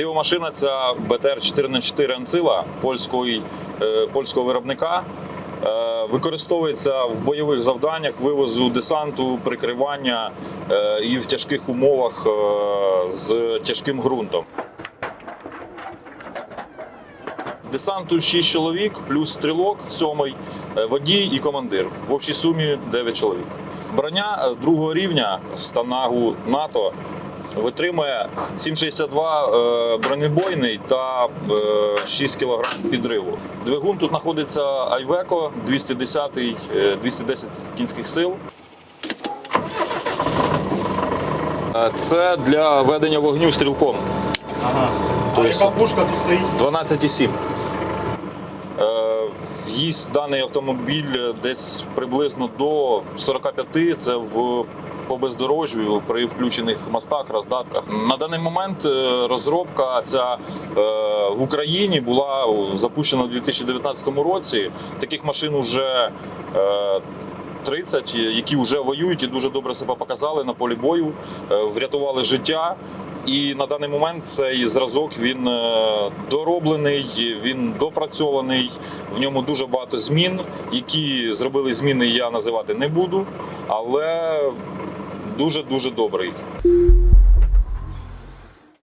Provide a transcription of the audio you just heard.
Авіамашина ця БТР-4х4 Анцила е, польського виробника. Е, Використовується в бойових завданнях вивозу десанту, прикривання е, і в тяжких умовах з тяжким ґрунтом. Десанту 6 чоловік, плюс стрілок, сьомий, е, водій і командир. В общій сумі 9 чоловік. Броня другого рівня станагу НАТО витримує 7,62 е, бронебойний та е, 6 кг підриву. Двигун тут знаходиться Айвеко 210, е, 210 кінських сил. Е, Це для ведення вогню стрілком. Ага. То а яка пушка тут стоїть? 12,7. Е, В'їзд даний автомобіль десь приблизно до 45, це в по бездорожжю при включених мостах, роздатках. На даний момент е, розробка ця е, в Україні була запущена у 2019 році. Таких машин вже е, 30, які вже воюють і дуже добре себе показали на полі бою, е, врятували життя. І на даний момент цей зразок він е, дороблений, він допрацьований. В ньому дуже багато змін. Які зробили зміни, я називати не буду, але дуже дуже добрий.